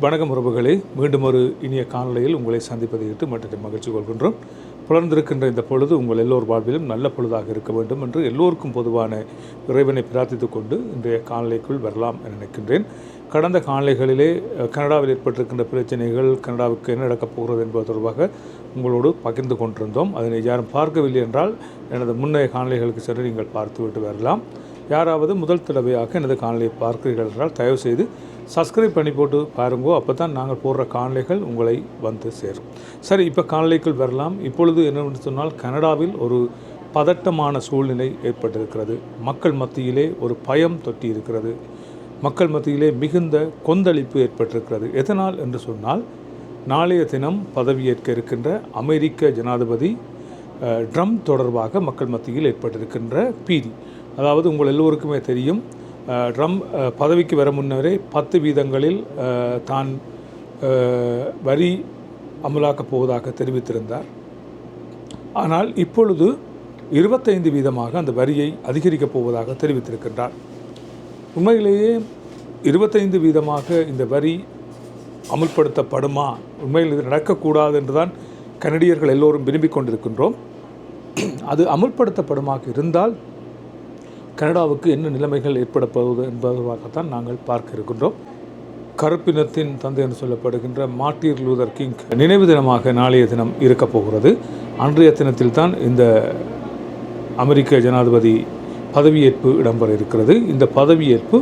வணக்கம் உறவுகளே. மீண்டும் ஒரு இனிய காலநிலையில் உங்களை சந்திப்பதை விட்டு மற்ற மகிழ்ச்சி கொள்கின்றோம். புலர்ந்திருக்கின்ற இந்த பொழுது உங்கள் எல்லோர் வாழ்விலும் நல்ல பொழுதாக இருக்க வேண்டும் என்று எல்லோருக்கும் பொதுவான இறைவனை பிரார்த்தித்துக் கொண்டு இன்றைய காணொளிக்குள் வரலாம் என நினைக்கின்றேன். கடந்த காலநிலைகளிலே கனடாவில் ஏற்பட்டிருக்கின்ற பிரச்சனைகள் கனடாவுக்கு என்ன நடக்கப் போகிறது என்பது தொடர்பாக உங்களோடு பகிர்ந்து கொண்டிருந்தோம். அதனை யாரும் பார்க்கவில்லை என்றால் எனது முன்னைய காணொலிகளுக்கு சென்று நீங்கள் பார்த்துவிட்டு வரலாம். யாராவது முதல் தடவையாக எனது காணொலியை பார்க்கிறீர்கள் என்றால் தயவுசெய்து சப்ஸ்கிரைப் பண்ணி போட்டு பாருங்கோ. அப்போ தான் நாங்கள் போடுற காணொலிகள் உங்களை வந்து சேரும். சரி இப்போ காணொலிக்குள் வரலாம். இப்பொழுது என்னவென்று சொன்னால் கனடாவில் ஒரு பதட்டமான சூழ்நிலை ஏற்பட்டிருக்கிறது. மக்கள் மத்தியிலே ஒரு பயம் தொட்டி இருக்கிறது மக்கள் மத்தியிலே மிகுந்த கொந்தளிப்பு ஏற்பட்டிருக்கிறது. எதனால் என்று சொன்னால் நாளைய தினம் பதவியேற்க இருக்கின்ற அமெரிக்க ஜனாதிபதி ட்ரம்ப் தொடர்பாக மக்கள் மத்தியில் ஏற்பட்டிருக்கின்ற பீதி. அதாவது உங்கள் எல்லோருக்குமே தெரியும் ட்ரம்ப் பதவிக்கு வர முன்னரே பத்து வீதங்களில் தான் வரி அமலாக்கப் போவதாக தெரிவித்திருந்தார். ஆனால் இப்பொழுது இருபத்தைந்து வீதமாக அந்த வரியை அதிகரிக்கப் போவதாக தெரிவித்திருக்கின்றார். உண்மையிலேயே இருபத்தைந்து வீதமாக இந்த வரி அமுல்படுத்தப்படுமா? உண்மையில் இது நடக்கக்கூடாது என்றுதான் கனடியர்கள் எல்லோரும் விரும்பிக் கொண்டிருக்கின்றோம். அது அமுல்படுத்தப்படுமாக இருந்தால் கனடாவுக்கு என்ன நிலைமைகள் ஏற்பட போகுது என்பதற்காகத்தான் நாங்கள் பார்க்க இருக்கின்றோம். கருப்பினத்தின் தந்தை என்று சொல்லப்படுகின்ற மார்ட்டிர் லூதர் கிங் நினைவு தினமாக நாளைய தினம் இருக்கப் போகிறது. அன்றைய தினத்தில் தான் இந்த அமெரிக்க ஜனாதிபதி பதவியேற்பு இடம்பெற இருக்கிறது. இந்த பதவியேற்பு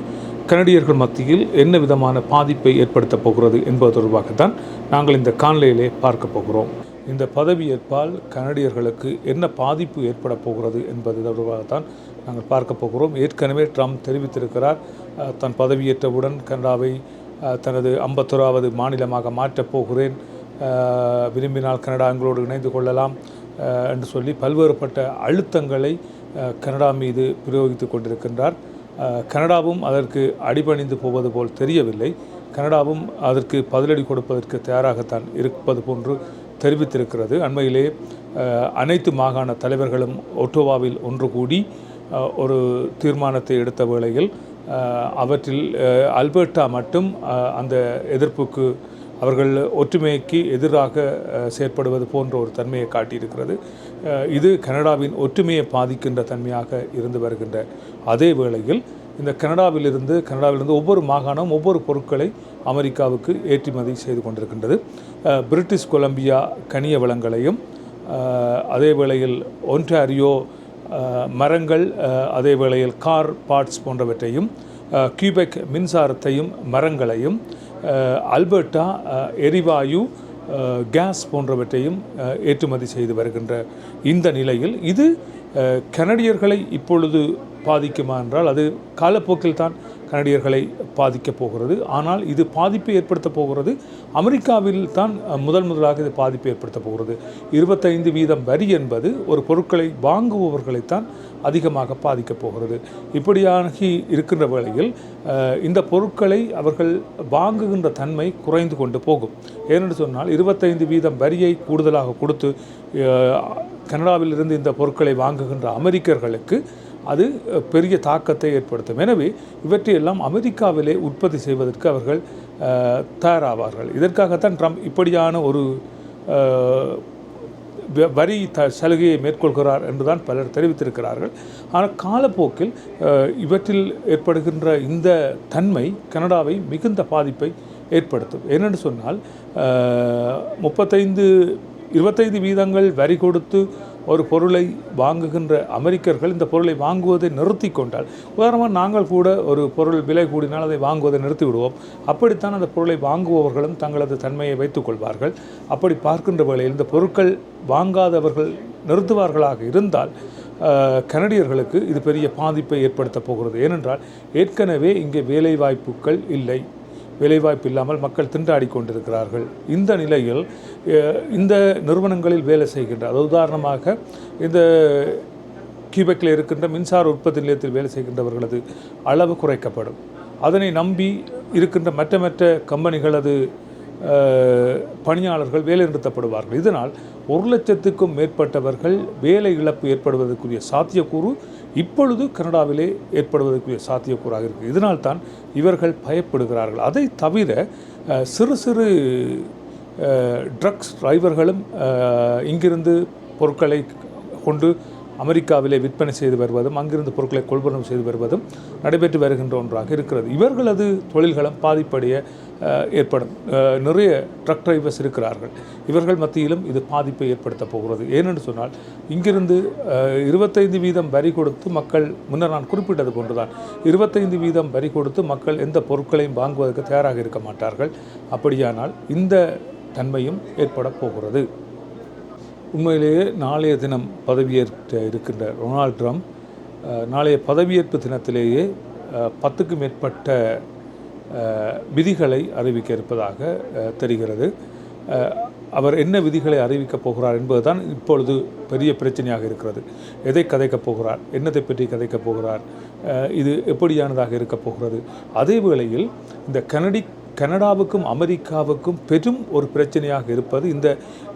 கனடியர்கள் மத்தியில் என்ன விதமான பாதிப்பை ஏற்படுத்தப் போகிறது என்பது தொடர்பாகத்தான் நாங்கள் இந்த காணொலியிலே பார்க்க போகிறோம். இந்த பதவியேற்பால் கனடியர்களுக்கு என்ன பாதிப்பு ஏற்பட போகிறது என்பது தொடர்பாகத்தான் நாங்கள் பார்க்க போகிறோம். ஏற்கனவே ட்ரம்ப் தெரிவித்திருக்கிறார் தன் பதவியேற்றவுடன் கனடாவை தனது ஐம்பத்தோராவது மாநிலமாக மாற்றப் போகிறேன் விரும்பினால் கனடா எங்களோடு இணைந்து கொள்ளலாம் என்று சொல்லி பல்வேறுபட்ட அழுத்தங்களை கனடா மீது பிரயோகித்து கொண்டிருக்கின்றார். கனடாவும் அதற்கு அடிபணிந்து போவது போல் தெரியவில்லை. கனடாவும் அதற்கு பதிலடி கொடுப்பதற்கு தயாராகத்தான் இருப்பது போன்று தெரிவித்திருக்கிறது. அண்மையிலே அனைத்து மாகாண தலைவர்களும் ஒட்டோவாவில் ஒன்று கூடி ஒரு தீர்மானத்தை எடுத்த வேளையில் அவற்றில் அல்பர்ட்டா மட்டும் அந்த எதிர்ப்புக்கு அவர்கள் ஒற்றுமைக்கு எதிராக செயற்படுவது போன்ற ஒரு தன்மையை காட்டியிருக்கிறது. இது கனடாவின் ஒற்றுமையை பாதிக்கின்ற தன்மையாக இருந்து வருகின்ற அதே வேளையில் இந்த கனடாவிலிருந்து கனடாவிலிருந்து ஒவ்வொரு மாகாணம் ஒவ்வொரு பொருட்களை அமெரிக்காவுக்கு ஏற்றுமதி செய்து கொண்டிருக்கின்றது. பிரிட்டிஷ் கொலம்பியா கனிய வளங்களையும் அதே வேளையில் ஒன்டாரியோ மரங்கள் அதே வேளையில் கார் பார்ட்ஸ் போன்றவற்றையும் கியூபெக் மின்சாரத்தையும் மரங்களையும் அல்பர்ட்டா எரிவாயு கேஸ் போன்றவற்றையும் ஏற்றுமதி செய்து வருகின்ற இந்த நிலையில் இது கனடியர்களை இப்பொழுது பாதிக்குமா என்றால் அது காலப்போக்கில் தான் கனடியர்களை பாதிக்கப் போகிறது. ஆனால் இது பாதிப்பை ஏற்படுத்தப் போகிறது. அமெரிக்காவில் தான் முதல் முதலாக இது பாதிப்பை ஏற்படுத்தப் போகிறது. இருபத்தைந்து வீதம் வரி என்பது ஒரு பொருட்களை வாங்குபவர்களைத்தான் அதிகமாக பாதிக்கப் போகிறது. இப்படியாகி இருக்கின்ற வேளையில் இந்த பொருட்களை அவர்கள் வாங்குகின்ற தன்மை குறைந்து கொண்டு போகும். ஏனென்று சொன்னால் இருபத்தைந்து வீதம் வரியை கூடுதலாக கொடுத்து கனடாவிலிருந்து இந்த பொருட்களை வாங்குகின்ற அமெரிக்கர்களுக்கு அது பெரிய தாக்கத்தை ஏற்படுத்தும். எனவே இவற்றையெல்லாம் அமெரிக்காவிலே உற்பத்தி செய்வதற்கு அவர்கள் தயாராவார்கள். இதற்காகத்தான் ட்ரம்ப் இப்படியான ஒரு வ- வரி த சலுகையை மேற்கொள்கிறார் என்றுதான் பலர் தெரிவித்திருக்கிறார்கள். ஆனால் காலப்போக்கில் இவற்றில் ஏற்படுகின்ற இந்த தன்மை கனடாவை மிகுந்த பாதிப்பை ஏற்படுத்தும். ஏனென்று சொன்னால் முப்பத்தைந்து இருபத்தைந்து வீதங்கள் வரி கொடுத்து ஒரு பொருளை வாங்குகின்ற அமெரிக்கர்கள் இந்த பொருளை வாங்குவதை நிறுத்தி கொண்டால் உதாரணமாக நாங்கள் கூட ஒரு பொருள் விலை கூடினால் அதை வாங்குவதை நிறுத்தி விடுவோம். அப்படித்தான் அந்த பொருளை வாங்குபவர்களும் தங்களது தன்மையை வைத்துக்கொள்வார்கள் அப்படி பார்க்கின்ற வேளையில் இந்த பொருட்கள் வாங்காதவர்கள் நிறுத்துவார்களாக இருந்தால் கனடியர்களுக்கு இது பெரிய பாதிப்பை ஏற்படுத்தப் போகிறது. ஏனென்றால் ஏற்கனவே இங்கே வேலைவாய்ப்புகள் இல்லை. வேலைவாய்ப்பு இல்லாமல் மக்கள் திண்டாடி கொண்டிருக்கிறார்கள். இந்த நிலையில் இந்த நிறுவனங்களில் வேலை செய்கின்ற அது உதாரணமாக இந்த கியூபெக்கில் இருக்கின்ற மின்சார உற்பத்தி நிலையத்தில் வேலை செய்கின்றவர்களது அளவு குறைக்கப்படும். அதனை நம்பி இருக்கின்ற மற்ற மற்ற கம்பெனிகளது பணியாளர்கள் வேலை நிறுத்தப்படுவார்கள். இதனால் ஒரு லட்சத்துக்கும் மேற்பட்டவர்கள் வேலை இழப்பு ஏற்படுவதற்குரிய சாத்தியக்கூறு இப்பொழுது கனடாவிலே ஏற்படுவதற்குரிய சாத்தியக்கூறாக இருக்குது இதனால்தான் இவர்கள் பயப்படுகிறார்கள். அதை தவிர சிறு சிறு ட்ரக்ஸ் டிரைவர்களும் இங்கிருந்து பொருட்களை கொண்டு அமெரிக்காவிலே விற்பனை செய்து வருவதும் அங்கிருந்து பொருட்களை கொள்வனம் செய்து வருவதும் நடைபெற்று வருகின்ற ஒன்றாக இருக்கிறது. இவர்களது தொழில்களும் பாதிப்படைய ஏற்படும். நிறைய ட்ரக் டிரைவர்ஸ் இருக்கிறார்கள். இவர்கள் மத்தியிலும் இது பாதிப்பை ஏற்படுத்தப் போகிறது. ஏனென்று சொன்னால் இங்கிருந்து இருபத்தைந்து வீதம் வரி கொடுத்து மக்கள் முன்னர் நான் குறிப்பிட்டது போன்றுதான் இருபத்தைந்து வீதம் வரி கொடுத்து மக்கள் எந்த பொருட்களையும் வாங்குவதற்கு தயாராக இருக்க மாட்டார்கள். அப்படியானால் இந்த தன்மையும் ஏற்பட போகிறது. உண்மையிலேயே நாளைய தினம் பதவியேற்க இருக்கின்ற டொனால்ட் ட்ரம்ப் நாளைய பதவியேற்பு தினத்திலேயே பத்துக்கும் மேற்பட்ட விதிகளை அறிவிக்க இருப்பதாக தெரிகிறது. அவர் என்ன விதிகளை அறிவிக்கப் போகிறார் என்பதுதான் இப்பொழுது பெரிய பிரச்சனையாக இருக்கிறது. எதை கதைக்கப் போகிறார்? என்னத்தை பற்றி கதைக்கப் போகிறார்? இது எப்படியானதாக இருக்கப் போகிறது? அதே வேளையில் இந்த கனடி கனடாவுக்கும் அமெரிக்காவுக்கும் பெரும் ஒரு பிரச்சனையாக இருப்பது இந்த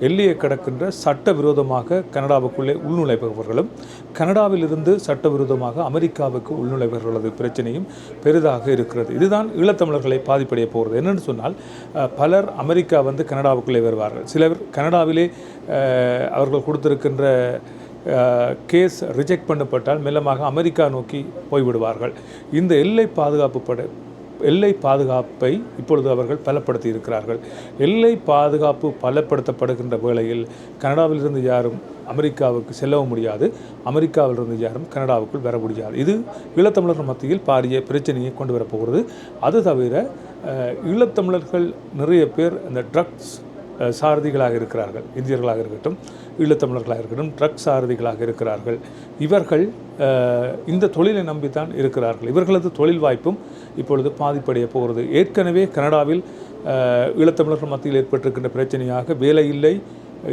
எல்லையை கடக்கின்ற சட்டவிரோதமாக கனடாவுக்குள்ளே உள்நுழைபவர்களும் கனடாவிலிருந்து சட்டவிரோதமாக அமெரிக்காவுக்கு உள்நுழைபவர்களது பிரச்சனையும் பெரிதாக இருக்கிறது. இதுதான் ஈழத்தமிழர்களை பாதிப்படைய போகிறது. என்னென்னு சொன்னால் பலர் அமெரிக்கா வந்து கனடாவுக்குள்ளே வருவார்கள். சிலர் கனடாவிலே அவர்கள் கொடுத்திருக்கின்ற கேஸ் ரிஜெக்ட் பண்ணப்பட்டால் மெல்லமாக அமெரிக்கா நோக்கி போய்விடுவார்கள். இந்த எல்லை பாதுகாப்பு படை எல்லை பாதுகாப்பை இப்பொழுது அவர்கள் பலப்படுத்தி இருக்கிறார்கள் எல்லை பாதுகாப்பு பலப்படுத்தப்படுகின்ற வேளையில் கனடாவிலிருந்து யாரும் அமெரிக்காவுக்கு செல்லவும் முடியாது. அமெரிக்காவிலிருந்து யாரும் கனடாவுக்குள் வர முடியாது. இது ஈழத்தமிழர்கள் மத்தியில் பாரிய பிரச்சனையை கொண்டு வரப்போகிறது. அது தவிர ஈழத்தமிழர்கள் நிறைய பேர் இந்த ட்ரக்ஸ் சாரதிகளாக இருக்கிறார்கள். இந்தியர்களாக இருக்கட்டும் ஈழத்தமிழர்களாக இருக்கட்டும் ட்ரக் சாரதிகளாக இருக்கிறார்கள். இவர்கள் இந்த தொழிலை நம்பித்தான் இருக்கிறார்கள். இவர்களது தொழில் வாய்ப்பும் இப்பொழுது பாதிப்படைய போகிறது. ஏற்கனவே கனடாவில் ஈழத்தமிழர்கள் மத்தியில் ஏற்பட்டிருக்கின்ற பிரச்சனையாக வேலை இல்லை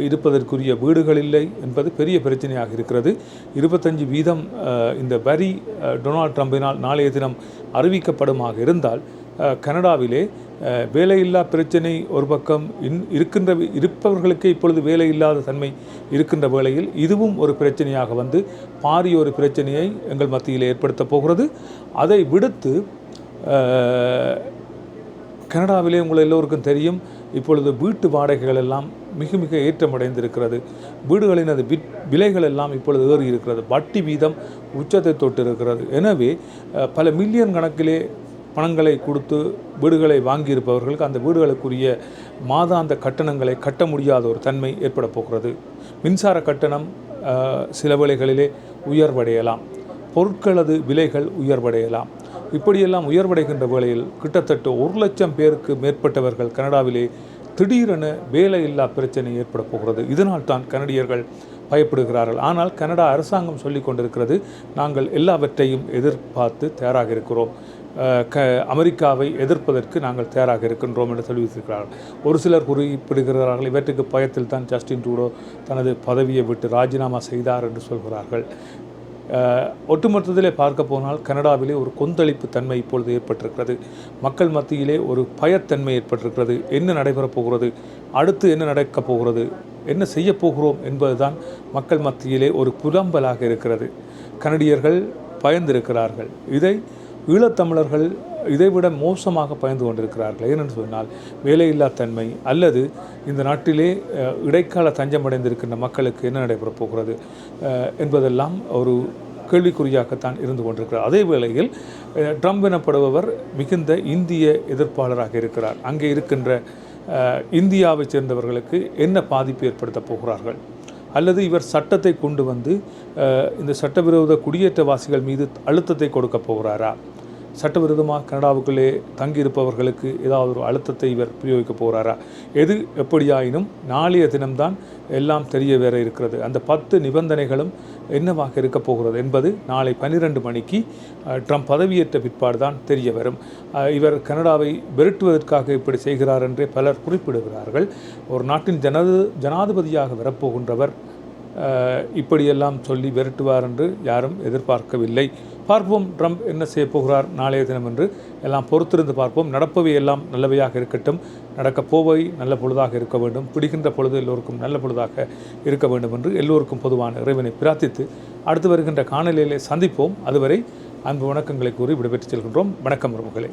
இருப்பதற்குரிய வீடுகள் இல்லை என்பது பெரிய பிரச்சனையாக இருக்கிறது. இருபத்தஞ்சு வீதம் இந்த வரி டொனால்ட் ட்ரம்பினால் நாளைய தினம் அறிவிக்கப்படுமாக இருந்தால் கனடாவிலே வேலையில்லா பிரச்சனை ஒரு பக்கம் இன் இருக்கின்ற இருப்பவர்களுக்கே இப்பொழுது வேலை இல்லாத தன்மை இருக்கின்ற வேளையில் இதுவும் ஒரு பிரச்சனையாக வந்து பாரிய ஒரு பிரச்சனையை எங்கள் மத்தியில் ஏற்படுத்தப் போகிறது. அதை விடுத்து கனடாவிலே உங்கள் எல்லோருக்கும் தெரியும் இப்பொழுது வீட்டு வாடகைகள் எல்லாம் மிக மிக ஏற்றமடைந்திருக்கிறது. வீடுகளின் அது விலைகள் எல்லாம் இப்பொழுது ஏறி இருக்கிறது வட்டி வீதம் உச்சத்தை தொட்டு இருக்கிறது எனவே பல மில்லியன் கணக்கிலே பணங்களை கொடுத்து வீடுகளை வாங்கியிருப்பவர்களுக்கு அந்த வீடுகளுக்குரிய மாதாந்த கட்டணங்களை கட்ட முடியாத ஒரு தன்மை ஏற்பட போகிறது. மின்சார கட்டணம் சில வேளைகளிலே உயர்வடையலாம். பொருட்களது விலைகள் உயர்வடையலாம். இப்படியெல்லாம் உயர்வடைகின்ற வேளையில் கிட்டத்தட்ட ஒரு லட்சம் பேருக்கு மேற்பட்டவர்கள் கனடாவிலே திடீரென வேலையில்லா பிரச்சனை ஏற்பட போகிறது. இதனால் தான் கனடியர்கள் பயப்படுகிறார்கள். ஆனால் கனடா அரசாங்கம் சொல்லிக் கொண்டிருக்கிறது நாங்கள் எல்லாவற்றையும் எதிர்பார்த்து தயாராக இருக்கிறோம். க அமெரிக்காவை எதிர்ப்பதற்கு நாங்கள் தயாராக இருக்கின்றோம் என்று தெரிவித்திருக்கிறார்கள். ஒரு சிலர் குறிப்பிடுகிறார்கள் இவற்றுக்கு பயத்தில் தான் ஜஸ்டின் ட்ரூடோ தனது பதவியை விட்டு ராஜினாமா செய்தார் என்று சொல்கிறார்கள். ஒட்டுமொத்தத்திலே பார்க்க போனால் கனடாவிலே ஒரு கொந்தளிப்பு தன்மை இப்பொழுது ஏற்பட்டிருக்கிறது. மக்கள் மத்தியிலே ஒரு பயத்தன்மை ஏற்பட்டிருக்கிறது. என்ன நடைபெறப் போகிறது? அடுத்து என்ன நடக்கப் போகிறது? என்ன செய்யப்போகிறோம் என்பதுதான் மக்கள் மத்தியிலே ஒரு புலம்பலாக இருக்கிறது. கனடியர்கள் பயந்திருக்கிறார்கள். இதை ஈழத்தமிழர்கள் இதைவிட மோசமாக பயந்து கொண்டிருக்கிறார்கள். ஏனென்று சொன்னால் வேலையில்லா தன்மை அல்லது இந்த நாட்டிலே இடைக்கால தஞ்சமடைந்திருக்கின்ற மக்களுக்கு என்ன நடைபெறப் போகிறது என்பதெல்லாம் ஒரு கேள்விக்குறியாகத்தான் இருந்து கொண்டிருக்கிறார். அதே வேளையில் ட்ரம்ப் எனப்படுபவர் மிகுந்த இந்திய எதிர்ப்பாளராக இருக்கிறார். அங்கே இருக்கின்ற இந்தியாவைச் சேர்ந்தவர்களுக்கு என்ன பாதிப்பு ஏற்படுத்தப் போகிறார்கள்? அல்லது இவர் சட்டத்தை கொண்டு வந்து இந்த சட்டவிரோத குடியேற்றவாசிகள் மீது அழுத்தத்தை கொடுக்கப் போகிறாரா? சட்டவிரோதமாக கனடாவுக்குள்ளே தங்கியிருப்பவர்களுக்கு ஏதாவது ஒரு அழுத்தத்தை இவர் பிரயோகிக்க போகிறாரா எது எப்படியாயினும் நாளைய தினம்தான் எல்லாம் தெரிய வேற இருக்கிறது. அந்த பத்து நிபந்தனைகளும் என்னவாக இருக்கப் போகிறது என்பது நாளை பன்னிரண்டு மணிக்கு ட்ரம்ப் பதவியேற்ற பிற்பாடு தான் தெரிய வரும். இவர் கனடாவை விரட்டுவதற்காக இப்படி செய்கிறார் என்றே பலர் குறிப்பிடுகிறார்கள். ஒரு நாட்டின் ஜனது ஜனாதிபதியாக வரப்போகின்றவர் இப்படியெல்லாம் சொல்லி விரட்டுவார் என்று யாரும் எதிர்பார்க்கவில்லை. பார்ப்போம். ட்ரம்ப் என்ன செய்ய போகிறார் நாளைய தினம் என்று எல்லாம் பொறுத்திருந்து பார்ப்போம். நடப்பவை எல்லாம் நல்லவையாக இருக்கட்டும். நடக்கப் போவை நல்ல பொழுதாக இருக்க வேண்டும். பிடிக்கின்ற பொழுது எல்லோருக்கும் நல்ல பொழுதாக இருக்க வேண்டும் என்று எல்லோருக்கும் பொதுவான இறைவனை பிரார்த்தித்து அடுத்து வருகின்ற காணொலியிலே சந்திப்போம். அதுவரை அன்பு வணக்கங்களை கூறி விடைபெற்றுச் செல்கின்றோம். வணக்கம் உறவுகளே